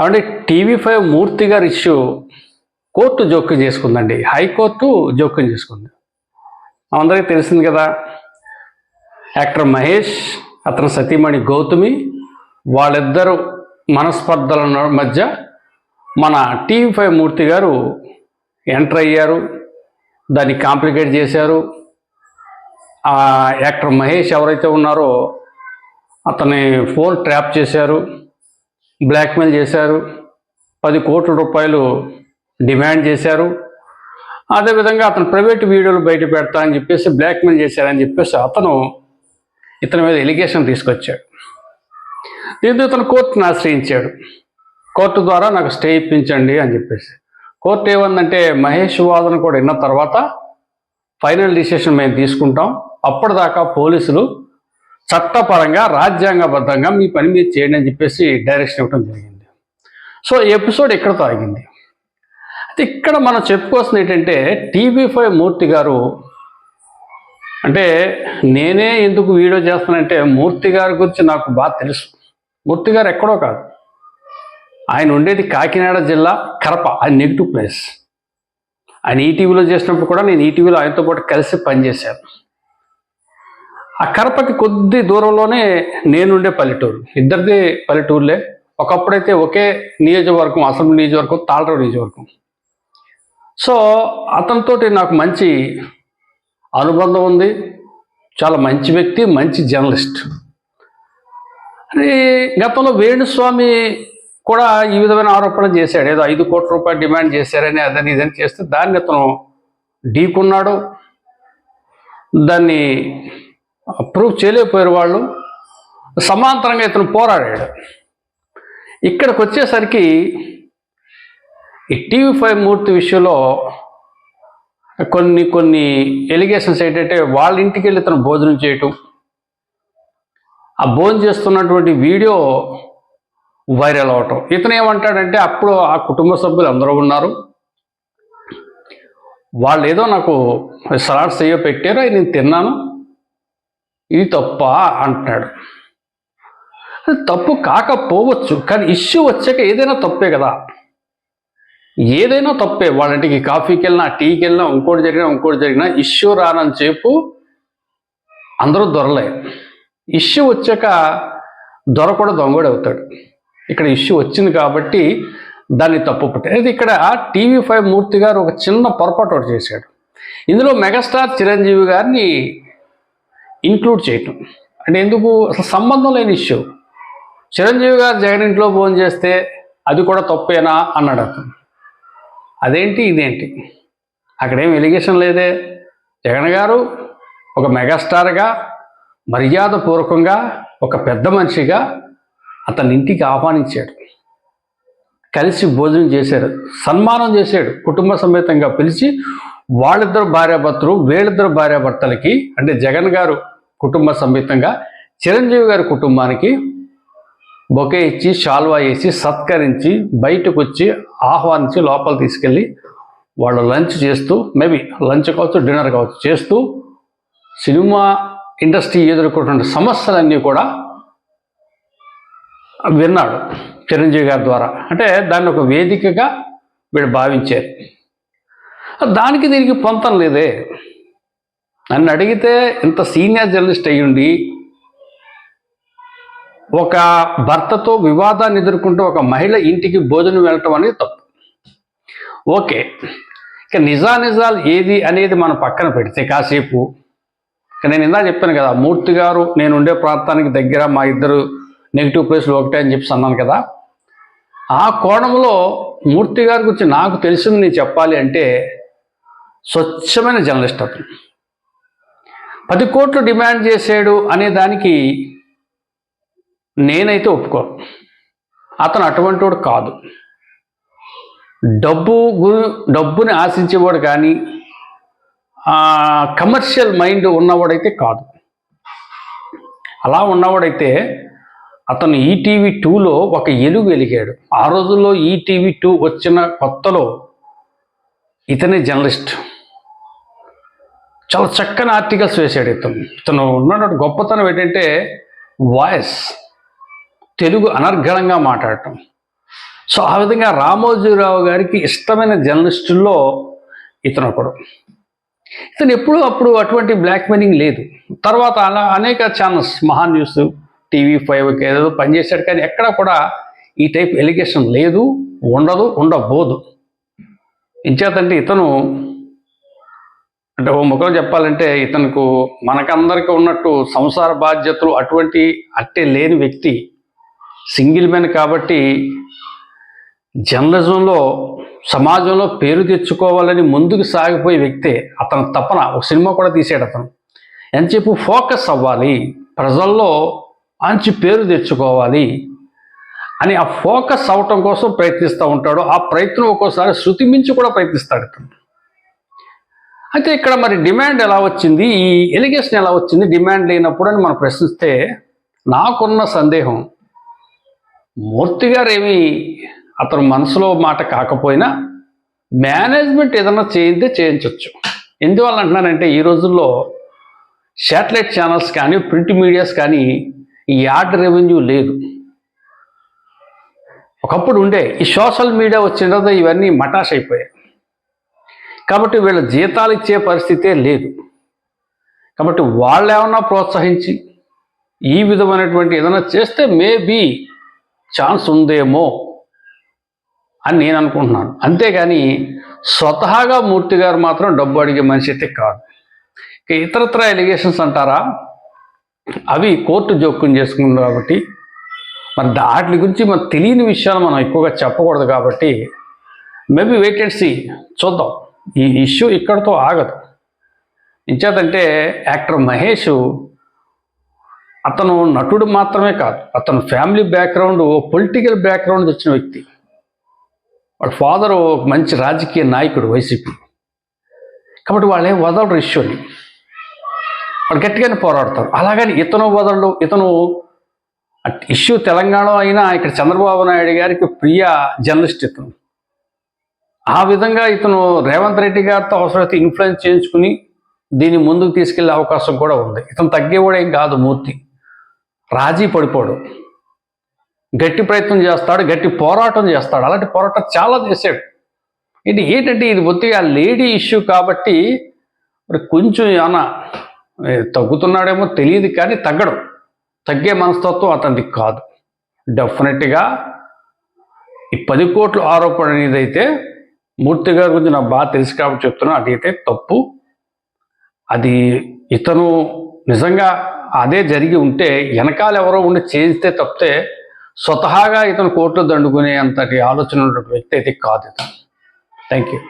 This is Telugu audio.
కాబట్టి టీవీ ఫైవ్ మూర్తి గారి ఇష్యూ కోర్టు జోక్యం చేసుకుందండి. హైకోర్టు జోక్యం చేసుకుంది. అందరికీ తెలిసింది కదా యాక్టర్ మహేష్ అతను సతీమణి గౌతమి వాళ్ళిద్దరు మనస్పర్ధల మధ్య మన టీవీ ఫైవ్ మూర్తి గారు ఎంటర్ అయ్యారు దాన్ని కాంప్లికేట్ చేశారు. ఆ యాక్టర్ మహేష్ ఎవరైతే ఉన్నారో అతని ఫోన్ ట్రాప్ చేశారు. బ్లాక్మెయిల్ చేశారు. పది కోట్ల రూపాయలు డిమాండ్ చేశారు. అదేవిధంగా అతను ప్రైవేట్ వీడియోలు బయట పెడతా అని చెప్పేసి బ్లాక్మెయిల్ చేశారని చెప్పేసి అతను ఇతని మీద ఎలిగేషన్ తీసుకొచ్చాడు. దీంతో ఇతను కోర్టును ఆశ్రయించాడు. కోర్టు ద్వారా నాకు స్టే ఇప్పించండి అని చెప్పేసి. కోర్టు ఏమందంటే మహేష్ వాదన కూడా విన్న తర్వాత ఫైనల్ డిసిషన్ మేము తీసుకుంటాం. అప్పటిదాకా పోలీసులు చట్టపరంగా రాజ్యాంగబద్ధంగా మీ పని మీరు చేయండి అని చెప్పేసి డైరెక్షన్ ఇవ్వడం జరిగింది. సో ఎపిసోడ్ ఇక్కడతో ఆగింది అయితే ఇక్కడ మనం చెప్పుకోవాల్సింది ఏంటంటే టీవీ ఫైవ్ మూర్తి గారు అంటే నేనే ఎందుకు వీడియో చేస్తానంటే మూర్తి గారి గురించి నాకు బాగా తెలుసు. మూర్తి గారు ఎక్కడో కాదు. ఆయన ఉండేది కాకినాడ జిల్లా కరప అది నెగిటివ్ ప్లేస్. ఆయన ఈటీవీలో చేసినప్పుడు కూడా నేను ఈటీవీలో ఆయనతో పాటు కలిసి పనిచేశాను. ఆ కరపకి కొద్ది దూరంలోనే నేనుండే పల్లెటూరు. ఇద్దరిది పల్లెటూరులే. ఒకప్పుడైతే ఒకే నియోజకవర్గం అసెంబ్లీ నియోజకవర్గం తాళరావు నియోజకవర్గం. సో అతనితోటి నాకు మంచి అనుబంధం ఉంది. చాలా మంచి వ్యక్తి మంచి జర్నలిస్ట్. అని గతంలో వేణుస్వామి కూడా ఈ విధమైన ఆరోపణలు చేశాడు. ఏదో ఐదు కోట్ల రూపాయలు డిమాండ్ చేశారని అదని ఇదని చేస్తే దాన్ని అతను ఢీకున్నాడు. దాన్ని ప్రూవ్ చేయలేకపోయారు వాళ్ళు. సమాంతరంగా ఇతను పోరాడాడు. ఇక్కడికి వచ్చేసరికి ఈ టీవీ ఫైవ్ మూర్తి విషయంలో కొన్ని కొన్ని ఎలిగేషన్స్ ఏంటంటే వాళ్ళ ఇంటికి వెళ్ళి ఇతను భోజనం చేయటం. ఆ భోజనం చేస్తున్నటువంటి వీడియో వైరల్ అవటం. ఇతను ఏమంటాడంటే అప్పుడు ఆ కుటుంబ సభ్యులు అందరూ ఉన్నారు. వాళ్ళు ఏదో నాకు సలాడ్స్ అయ్యో పెట్టారు అవి నేను తిన్నాను. ఇది తప్ప అంటున్నాడు. తప్పు కాకపోవచ్చు కానీ ఇష్యూ వచ్చాక ఏదైనా తప్పే కదా. ఏదైనా తప్పే వాళ్ళంటికి కాఫీకి వెళ్ళినా టీకి వెళ్ళినా ఇంకోటి జరిగినా ఇంకోటి జరిగినా ఇష్యూ రానని చెప్పు అందరూ దొరలే. ఇష్యూ వచ్చాక దొర కూడా దొంగడు అవుతాడు. ఇక్కడ ఇష్యూ వచ్చింది కాబట్టి దాన్ని తప్పు పట్టారు అయితే ఇక్కడ టీవీ ఫైవ్ మూర్తి గారు ఒక చిన్న పొరపాటు ఒకటి చేశాడు. ఇందులో మెగాస్టార్ చిరంజీవి గారిని ఇంక్లూడ్ చేయటం. అంటే ఎందుకు? అసలు సంబంధం లేని ఇష్యూ చిరంజీవి గారు జగన్ ఇంట్లో ఫోన్ చేస్తే అది కూడా తప్పేనా అన్నాడు అతను అదేంటి? ఇదేంటి? అక్కడేం ఎలిగేషన్ లేదే. జగన్ గారు ఒక మెగాస్టార్గా మర్యాదపూర్వకంగా ఒక పెద్ద మనిషిగా అతని ఇంటికి ఆహ్వానించాడు. కలిసి భోజనం చేశారు. సన్మానం చేశాడు. కుటుంబ సమేతంగా పిలిచి వాళ్ళిద్దరు భార్యాభర్తలు వీళ్ళిద్దరు భార్యాభర్తలకి అంటే జగన్ గారు కుటుంబ సమేతంగా చిరంజీవి గారి కుటుంబానికి బొకే ఇచ్చి షాల్వా వేసి సత్కరించి బయటకు వచ్చి ఆహ్వానించి లోపల తీసుకెళ్ళి వాళ్ళు లంచ్ చేస్తూ మేబీ లంచ్ కావచ్చు డిన్నర్ కావచ్చు చేస్తూ సినిమా ఇండస్ట్రీ ఎదుర్కొంటున్న సమస్యలన్నీ కూడా విన్నాడు చిరంజీవి గారి ద్వారా. అంటే దాన్ని ఒక వేదికగా వీడు భావించారు. దానికి దీనికి పొంతం లేదే. నన్ను అడిగితే ఇంత సీనియర్ జర్నలిస్ట్ అయ్యుండి ఒక భర్తతో వివాదాన్ని ఎదుర్కొంటూ ఒక మహిళ ఇంటికి భోజనం వెళ్ళటం అనేది తప్పు. ఓకే. ఇక నిజానిజాలు ఏది అనేది మనం పక్కన పెడితే కాసేపు. ఇక నేను ఇందా చెప్పాను కదా మూర్తి గారు నేను ఉండే ప్రాంతానికి దగ్గర మా ఇద్దరు నెగిటివ్ ప్లేస్లు ఒకటే అని చెప్పి అన్నాను కదా. ఆ కోణంలో మూర్తి గారి గురించి నాకు తెలిసింది నేను చెప్పాలి అంటే స్వచ్ఛమైన జర్నలిస్ట్ అతను. పది కోట్లు డిమాండ్ చేశాడు అనే దానికి నేనైతే ఒప్పుకో. అతను అటువంటి వాడు కాదు. డబ్బు డబ్బుని ఆశించేవాడు కానీ కమర్షియల్ మైండ్ ఉన్నవాడైతే కాదు. అలా ఉన్నవాడైతే అతను ఈటీవీ టూలో ఒక ఎలుగు వెలిగాడు. ఆ రోజుల్లో ఈటీవీ టూ వచ్చిన కొత్తలో ఇతనే జర్నలిస్ట్. చాలా చక్కని ఆర్టికల్స్ వేశాడు ఇతను. ఇతను ఉన్నటువంటి గొప్పతనం ఏంటంటే వాయిస్ తెలుగు అనర్గళంగా మాట్లాడటం. సో ఆ విధంగా రామోజీరావు గారికి ఇష్టమైన జర్నలిస్టుల్లో ఇతను ఒకడు. ఇతను ఎప్పుడు అప్పుడు అటువంటి బ్లాక్ మెయిలింగ్ లేదు. తర్వాత అలా అనేక ఛానల్స్ మహా న్యూస్ టీవీ ఫైవ్ ఏదో పనిచేశాడు కానీ ఎక్కడ కూడా ఈ టైప్ ఎలిగేషన్ లేదు ఉండదు ఉండబోదు. ఇంచేతంటే ఇతను అంటే ఓ ముఖం చెప్పాలంటే ఇతనుకు మనకందరికీ ఉన్నట్టు సంసార బాధ్యతలు అటువంటి అట్టే లేని వ్యక్తి సింగిల్ మ్యాన్ కాబట్టి జర్నలిజంలో సమాజంలో పేరు తెచ్చుకోవాలని ముందుకు సాగిపోయే వ్యక్తే అతను తపన ఒక సినిమా కూడా తీసాడు అతను. ఎంతసేపు ఫోకస్ అవ్వాలి ప్రజల్లో మంచి పేరు తెచ్చుకోవాలి అని ఆ ఫోకస్ అవటం కోసం ప్రయత్నిస్తూ ఉంటాడు. ఆ ప్రయత్నం ఒక్కోసారి శృతి మించి కూడా ప్రయత్నిస్తాడు అతను. అయితే ఇక్కడ మరి డిమాండ్ ఎలా వచ్చింది? ఈ ఎలిగేషన్ ఎలా వచ్చింది? డిమాండ్ లేనప్పుడు అని మనం ప్రశ్నిస్తే నాకున్న సందేహం మూర్తి గారు ఏమి అతను మనసులో మాట కాకపోయినా మేనేజ్మెంట్ ఏదన్నా చేయిందే చేయించవచ్చు ఎందువల్ల అంటున్నానంటే ఈ రోజుల్లో శాటిలైట్ ఛానల్స్ కానీ ప్రింట్ మీడియాస్ కానీ ఈ యాడ్ రెవెన్యూ లేదు. ఒకప్పుడు ఉండే ఈ సోషల్ మీడియా వచ్చిన తర్వాత ఇవన్నీ మటాష్ అయిపోయాయి. కాబట్టి వీళ్ళ జీతాలు ఇచ్చే పరిస్థితే లేదు. కాబట్టి వాళ్ళు ఏమన్నా ప్రోత్సహించి ఈ విధమైనటువంటి ఏదైనా చేస్తే మేబీ ఛాన్స్ ఉందేమో అని నేను అనుకుంటున్నాను. అంతేగాని స్వతహాగా మూర్తి గారు మాత్రం డబ్బు అడిగే మనిషి అయితే కాదు. ఇక ఇతరత్ర ఎలిగేషన్స్ అంటారా? అవి కోర్టు జోక్యం చేసుకుంది కాబట్టి మరి దాటి గురించి మనకు తెలియని విషయాలు మనం ఎక్కువగా చెప్పకూడదు కాబట్టి మేబీ వెయిట్ అండ్ సీ చూద్దాం. ఈ ఇష్యూ ఇక్కడతో ఆగదు. ఇంచేతంటే యాక్టర్ మహేష్ అతను నటుడు మాత్రమే కాదు అతను ఫ్యామిలీ బ్యాక్గ్రౌండ్ పొలిటికల్ బ్యాక్గ్రౌండ్ వచ్చిన వ్యక్తి. వాళ్ళ ఫాదర్ ఒక మంచి రాజకీయ నాయకుడు వైసీపీ. కాబట్టి వాళ్ళే వదలరు ఇష్యూని. వాళ్ళు గట్టిగానే పోరాడతారు. అలాగని ఇతను వదలడు. ఇతను ఇష్యూ తెలంగాణ అయినా ఇక్కడ చంద్రబాబు నాయుడు గారికి ప్రియ జర్నలిస్ట్ ఇతను. ఆ విధంగా ఇతను రేవంత్ రెడ్డి గారితో అవసరమైతే ఇన్ఫ్లుయెన్స్ చేయించుకుని దీన్ని ముందుకు తీసుకెళ్ళే అవకాశం కూడా ఉంది. ఇతను తగ్గేవాడేం కాదు మూర్తి. రాజీ పడిపోడు. గట్టి ప్రయత్నం చేస్తాడు గట్టి పోరాటం చేస్తాడు. అలాంటి పోరాటం చాలా చేశాడు. ఇది ఏంటంటే ఇది బొత్తిగా లేడీ ఇష్యూ కాబట్టి మరి కొంచెం ఏమన్నా తగ్గుతున్నాడేమో తెలియదు కానీ తగ్గడం. తగ్గే మనస్తత్వం అతనికి కాదు. డెఫినెట్గా ఈ పది కోట్ల ఆరోపణ అనేది అయితే మూర్తి గారి గురించి నాకు బాగా తెలుసు కాబట్టి చెప్తున్నాను అదైతే తప్పు. అది ఇతను నిజంగా అదే జరిగి ఉంటే వెనకాల ఎవరో ఉండి చేస్తే తప్పితే స్వతహాగా ఇతను కోర్టులో దండుకునే అంతటి ఆలోచన ఉన్నటువంటి వ్యక్తి అయితే కాదు ఇతను. Thank you